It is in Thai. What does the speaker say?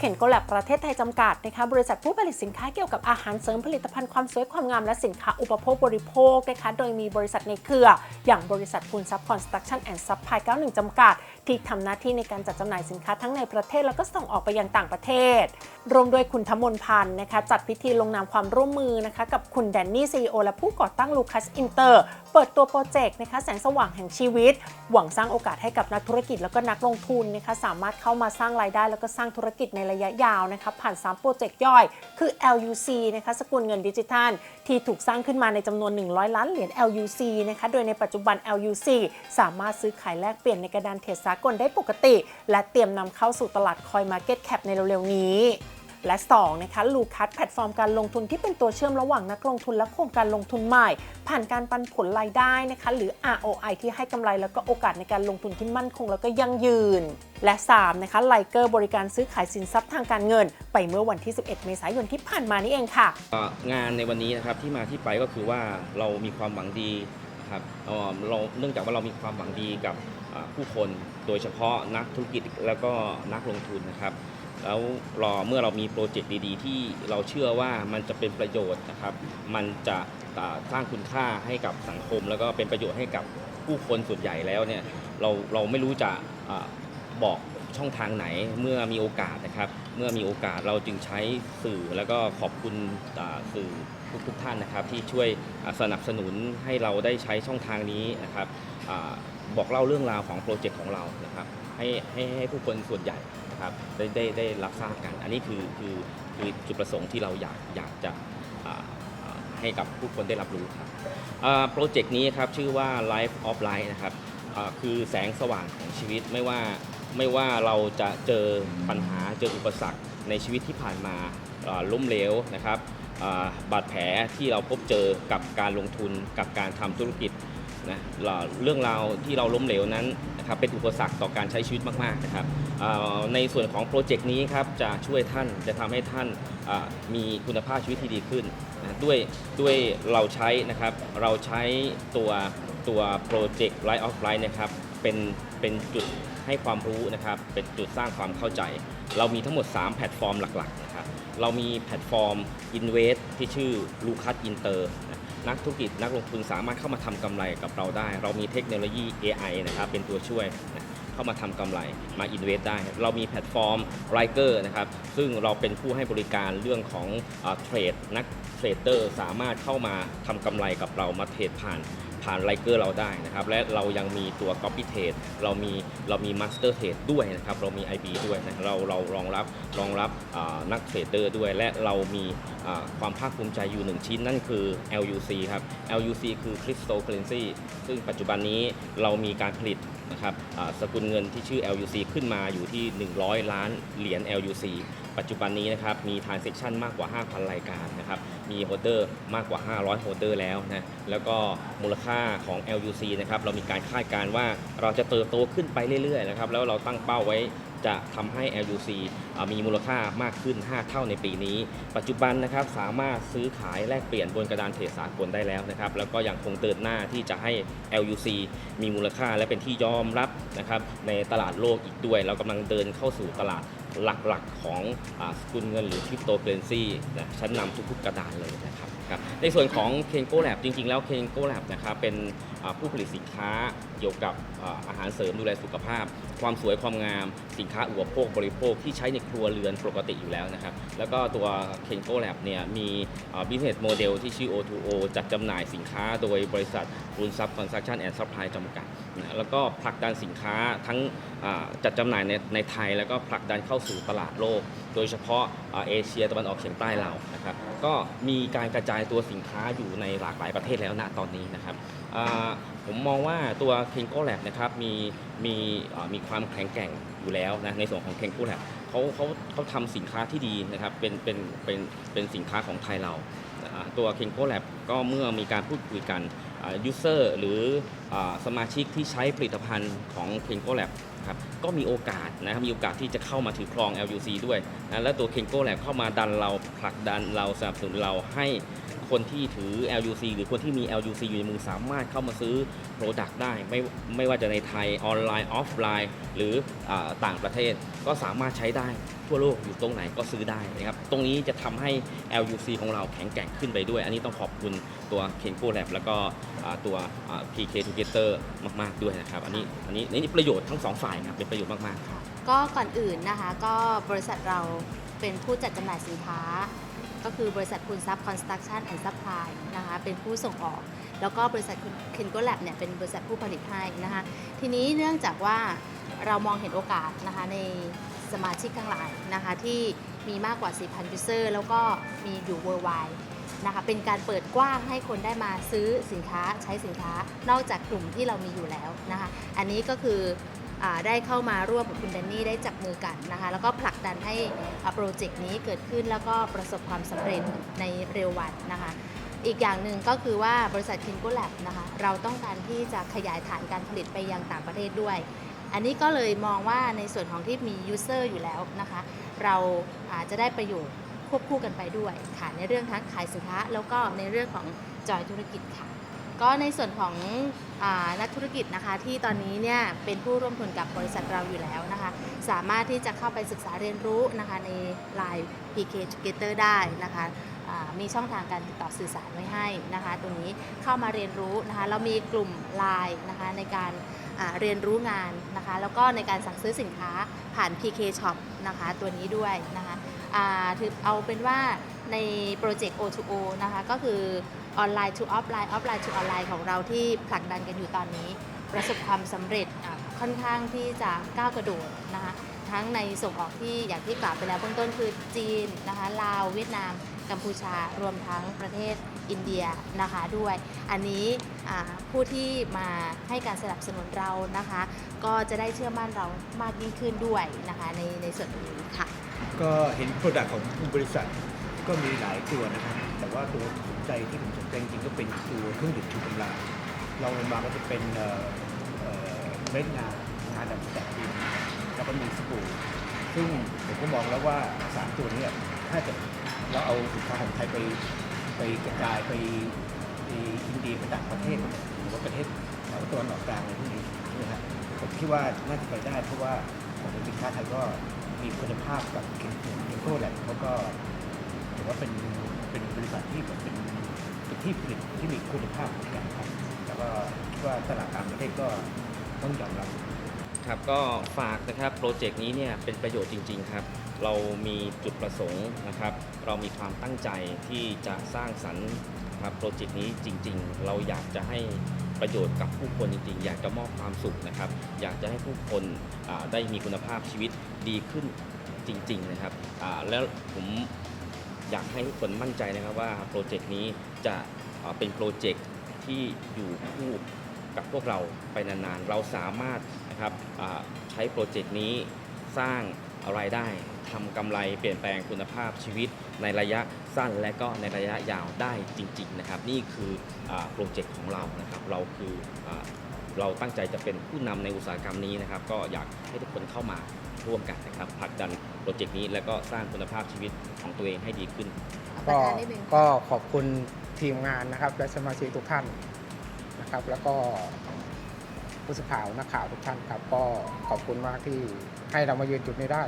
โกแลบประเทศไทยจำกัดนะคะบริษัทผู้ผลิตสินค้าเกี่ยวกับอาหารเสริมผลิตภัณฑ์ความสวยความงามและสินค้าอุปโภคบริโภคนะคะโดยมีบริษัทในเครือ อย่างบริษัทคุณซับคอนสตรักชั่นแอนด์ซัพพลาย91จำกัด ที่ทำหน้าที่ในการจัดจำหน่ายสินค้าทั้งในประเทศแล้วก็ส่งออกไปยังต่างประเทศ รวมด้วยคุณธมนพันธ์นะคะจัดพิธีลงนามความร่วมมือนะคะกับคุณแดนนี่ซีอและผู้ก่อตั้งลูคัสอินเตอร์เปิดตัวโปรเจกต์นะคะแสงสว่างแห่งชีวิต หวังสร้างโอกาสให้กับนักธุรกิจแล้วก็นักลงทุนนะคะสามารถเข้ามาสร้างรายได้แล้วก็สร้างธุรกิจในระยะยาวนะคะผ่าน 3 โปรเจกต์ย่อย คือ LUC นะคะสกุลเงินดิจิทัล ที่ถูกสร้างขึ้นมาในจำนวน 100 ล้านเหรียญ LUC นะคะโดยในปัจจุบัน LUC สามารถซื้อขายแลกเปลี่ยนในกระดานเทรดสากลได้ปกติ และเตรียมนำเข้าสู่ตลาดคอยมาร์เก็ตแคปในเร็วๆนี้ และ 2 นะคะลูคัสแพลตฟอร์มการลงทุนที่เป็นตัวเชื่อมระหว่างนักลงทุนและโครงการลงทุนใหม่ ผ่านการปันผลรายได้นะคะหรือ ROI ที่ให้กำไรแล้วก็โอกาสในการลงทุนที่มั่นคงแล้วก็ยั่งยืน และ 3 นะคะไลเกอร์บริการซื้อขายสินทรัพย์ทางการเงิน ไปเมื่อวันที่ 11 เมษายนที่ผ่านมานี่เองค่ะ งานในวันนี้นะครับที่มาที่ไปก็คือว่าเรามีความหวังดีนะครับเราเนื่องจากว่าเรามีความหวังดีกับผู้คน โดยเฉพาะนักธุรกิจแล้วก็นักลงทุนนะครับ แล้วรอเมื่อเรามีโปรเจกต์ดีๆ ที่เราเชื่อว่ามันจะเป็นประโยชน์นะครับ มันจะสร้างคุณค่าให้กับสังคม แล้วก็เป็นประโยชน์ให้กับผู้คนส่วนใหญ่แล้วเนี่ยเราเราไม่รู้จะอ่าบอกช่องทางไหนเมื่อมีโอกาสนะครับ เมื่อมีโอกาสเราจึงใช้สื่อแล้วก็ขอบคุณสื่อทุกๆท่านนะครับ ที่ช่วยสนับสนุนให้เราได้ใช้ช่องทางนี้นะครับอบอกเล่าเรื่องราวของโปรเจกต์ของเรานะครับให้ให้ให้ผู้คนส่วนใหญ่ นะครับได้ได้ได้รับทราบกัน อันนี้คือคือคือจุดประสงค์ที่เราอยากอยากจะให้กับผู้คนได้รับรู้ครับโปรเจกต์นี้ครับชื่อว่า Life of Light นะครับคือแสงสว่างของชีวิตไม่ว่าไม่ว่าเราจะเจอปัญหาเจออุปสรรคในชีวิตที่ผ่านมาล้มเหลวนะครับบาดแผลที่เราพบเจอกับการลงทุนกับการทำธุรกิจ นะเรื่องราวที่เราล้มเหลวนั้นนะครับเป็นอุปสรรคต่อการใช้ชีวิตมากๆนะครับในส่วนของโปรเจกต์นี้ครับจะช่วยท่านจะทำให้ท่านมีคุณภาพชีวิตที่ดีขึ้นนะด้วยด้วยเราใช้นะครับเราใช้ตัวตัวโปรเจกต์ Light of Light นะครับเป็นเป็นจุดให้ความรู้นะครับเป็นจุดสร้างความเข้าใจ เรามีทั้งหมด 3 แพลตฟอร์มหลักๆนะครับเรามีแพลตฟอร์ม Invest ที่ชื่อ Lucas Inter นักธุรกิจนักลงทุนสามารถเข้ามาทำกำไรกับเราได้ เรามีเทคโนโลยี AI นะครับเป็นตัวช่วยนะเข้ามาทำกำไรมาอินเวสต์ได้ เรามีแพลตฟอร์มไรเกอร์นะครับซึ่งเราเป็นผู้ให้บริการเรื่องของเทรดนักเทรดเดอร์สามารถเข้ามาทำกำไรกับเรามาเทรดผ่าน ผ่านไลเกอร์เราได้นะครับ และเรายังมีตัว Copy Trade เรามีเรามี Master Trade ด้วยนะครับ เรามี IB ด้วยนะเราเรารองรับรองรับนักเทรดเดอร์ด้วย และเรามีความภาคภูมิใจอยู่หนึ่งชิ้นนั่นคือ LUC ครับ LUC คือ Cryptocurrency ซึ่งปัจจุบันนี้เรามีการผลิต นะครับสกุลเงินที่ชื่อ LUC ขึ้นมาอยู่ที่ 100 ล้านเหรียญ LUC ปัจจุบันนี้นะครับมี transaction มากกว่า 5,000 รายการนะครับมีโฮเดอร์มากกว่า 500โฮเดอร์แล้วนะแล้วก็มูลค่าของ LUC นะครับเรามีการคาดการณ์ว่าเราจะเติบโตขึ้นไปเรื่อยๆนะครับแล้วเราตั้งเป้าไว้ จะทำให้ LUC มีมูลค่ามากขึ้น 5 เท่าในปีนี้ ปัจจุบันนะครับสามารถซื้อขายแลกเปลี่ยนบนกระดานเทรดสากลได้แล้วนะครับแล้วก็ยังคงเดินหน้าที่จะให้ LUC มีมูลค่าและเป็นที่ยอมรับนะครับในตลาดโลกอีกด้วย เรากำลังเดินเข้าสู่ตลาดหลักๆของอสกุลเงินหรือคริปโตเคเรนซีนะชั้นนำทุกๆกระดานเลยนะครับในส่วนของ k e n g o Lab จริงๆ แล้ว k e n g o Lab นะครับเป็นผู้ผลิตสินค้าเกี่ยวกับอาหารเสริมดูแลสุขภาพ ความสวยความงามสินค้าอุปโภคบริโภคที่ใช้ในครัวเรือนปกติอยู่แล้วนะครับ แล้วก็ตัว k e n g o Lab เนี่ยมี business model ที่ชื่อ O2O จัดจำหน่ายสินค้าโดยบริษัท r u n s u b Construction and Supply จำกัดนะแล้วก็ผลักดันสินค้าทั้งจัดจำหน่ายในในไทย แล้วก็ผลักดันเข้าสู่ตลาดโลก โดยเฉพาะเอเชียตะวันออกเฉียงใต้เรานะครับก็มีการกระจายตัวสินค้าอยู่ในหลากหลายประเทศแล้วณตอนนี้นะครับผมมองว่าตัว k e n g o Lab นะครับมีมีมีความแข็งแกร่งอยู่แล้วนะในส่วนของ k e n g o Lab เขาเขาเขาทำสินค้าที่ดีนะครับเป็นเป็นเป็นเป็นสินค้าของไทยเราตัว k e n g o Lab ก็เมื่อมีการพูดคุยกันยูเซอร์หรืออสมาชิกที่ใช้ผลิตภัณฑ์ของ k e n g o Lab ครับก็มีโอกาสนะครับมีโอกาสที่จะเข้ามาถือครอง LUC ด้วยนะและตัว k e n g o Lab เข้ามาดันเราผลักดันเราสนับสนุนเราให้ คนที่ถือ LUC หรือคนที่มี LUC อยู่ในมือสามารถเข้ามาซื้อ Product ได้ ไม่ไม่ว่าจะในไทยออนไลน์ออฟไลน์ หรืออต่างประเทศก็สามารถใช้ได้ทั่วโลกอยู่ตรงไหนก็ซื้อได้นะครับ ตรงนี้จะทำให้ LUC ของเราแข็งแกร่งขึ้นไปด้วย อันนี้ต้องขอบคุณตัว Kenko Lab แล้วก็ตัว PK Together มากๆด้วยนะครับ อันนี้อันนี้นนี้ประโยชน์ทั้งสองฝ่ายครับเป็นประโยชน์มากๆครับก็ก่อนอื่นนะคะก็บริษัทเราเป็นผู้จัดจำหน่ายสินค้า ก็คือบริษัทคุณทรัพย์ Construction and Supply นะคะเป็นผู้ส่งออก แล้วก็บริษัทเคนโกแลบเนี่ยเป็นบริษัทผู้ผลิตให้นะคะทีนี้เนื่องจากว่าเรามองเห็นโอกาสนะคะในสมาชิกทั้งหลายนะคะที่มีมากกว่า 4,000 user แล้วก็มีอยู่ worldwide นะคะเป็นการเปิดกว้างให้คนได้มาซื้อสินค้าใช้สินค้านอกจากกลุ่มที่เรามีอยู่แล้วนะคะอันนี้ก็คือ ได้เข้ามาร่วมกับคุณแดนนี่ได้จับมือกันนะคะแล้วก็ผลักดันให้โปรเจกต์นี้เกิดขึ้นแล้วก็ประสบความสำเร็จในเร็ววันนะคะอีกอย่างหนึ่งก็คือว่าบริษัท k i n g o Lab นะคะเราต้องการที่จะขยายฐานการผลิตไปยังต่างประเทศด้วย อันนี้ก็เลยมองว่าในส่วนของที่มี user อยู่แล้วนะคะเราอาจจะได้ประโยชน์ควบคู่กันไปด้วยค่ะในเรื่องทั้งขายสินค้าแล้วก็ในเรื่องของจอยธุรกิจค่ะ ก็ในส่วนของอนักธุรกิจนะคะที่ตอนนี้เนี่ยเป็นผู้ร่วมทุนกับบริษัทเราอยู่แล้วนะคะ สามารถที่จะเข้าไปศึกษาเรียนรู้นะคะใน Line PK Together ได้นะคะมีช่องทางการติดต่อสื่อสารไว้ให้นะคะตรงนี้เข้ามาเรียนรู้นะคะเรามีกลุ่ม Line นะคะในการเรียนรู้งานนะคะแล้วก็ในการสั่งซื้อสินค้าผ่าน PK Shop นะคะตัวนี้ด้วยนะคะถือเอาเป็นว่าในโปรเจกต์ O2O นะคะก็คือ ออนไลน์ to ออฟไลน์ออฟไลน์ to ออนไลน์ของเราที่ผลักดันกันอยู่ตอนนี้ ประสบความสำเร็จค่อนข้างที่จะก้าวกระโดดนะคะทั้งในส่งออกที่อย่างที่กล่าวไปแล้วเบื้องต้นคือจีนนะคะลาวเวียดนาม กัมพูชารวมทั้งประเทศอินเดียนะคะด้วย อันนี้ผู้ที่มาให้การสนับสนุนเรานะคะ ก็จะได้เชื่อมั่นเรามากยิ่งขึ้นด้วยนะคะในในส่วนนี้ค่ะ ก็เห็นโปรดักต์ของบริษัทก็มีหลายตัวนะครับ ว่าตัวสนใจที่ผมสนใจจริงก็เป็นตัวเครื่องดื่มชูกำลังลองลงมาก็จะเป็นเม็ดงางาดำจากดินแล้วก็มีสบู่ซึ่งผมก็มองแล้วว่าสามตัวนี้ถ้าจะเราเอาสินค้าของไทยไปไปกระจายไปไปอินเดียไปต่างประเทศหรือว่าประเทศแถวตะวันออกกลางอะไรพวกนี้นะฮะผมคิดว่าน่าจะไปได้ เพราะว่าของสินค้าไทยก็มีคุณภาพกับเคนโก้แหละเขาก็ถือว่าเป็น เป็นบริษัทที่แบบเป็นเป็นที่ผลิตที่มีคุณภาพเหมือนกันครับแล้วก็คิดว่าตลาดต่างประเทศก็ต้องยอมรับ ครับก็ฝากนะครับโปรเจกต์นี้เนี่ยเป็นประโยชน์จริง ๆ ครับ เรามีจุดประสงค์นะครับ เรามีความตั้งใจที่จะสร้างสรรค์ครับโปรเจกต์นี้จริง ๆ เราอยากจะให้ประโยชน์กับผู้คนจริง ๆ อยากจะมอบความสุขนะครับ อยากจะให้ผู้คนได้มีคุณภาพชีวิตดีขึ้นจริง ๆ นะครับแล้วผม อยากให้ทุกคนมั่นใจนะครับว่าโปรเจกต์นี้จะเป็นโปรเจกต์ที่อยู่คู่กับพวกเราไปนานๆ เราสามารถนะครับใช้โปรเจกต์นี้สร้างรายได้ทำกำไรเปลี่ยนแปลงคุณภาพชีวิตในระยะสั้นและก็ในระยะยาวได้จริง ๆ นะครับ นี่คืออโปรเจกต์ของเรานะครับ เราคืออ เราตั้งใจจะเป็นผู้นำในอุตสาหกรรมนี้นะครับ ก็อยากให้ทุกคนเข้ามาร่วมกันนะครับผลักดันโปรเจกต์นี้และก็สร้างคุณภาพชีวิตของตัวเองให้ดีขึ้นประก็ธานนิดนึงก็ขอบคุณทีมงานนะครับและสมาชิกทุกท่านนะครับ แล้วก็ผู้สื่อข่าวนักข่าวทุกท่านครับ ก็ขอบคุณมากที่ให้เรามายืนจุดนี้ได้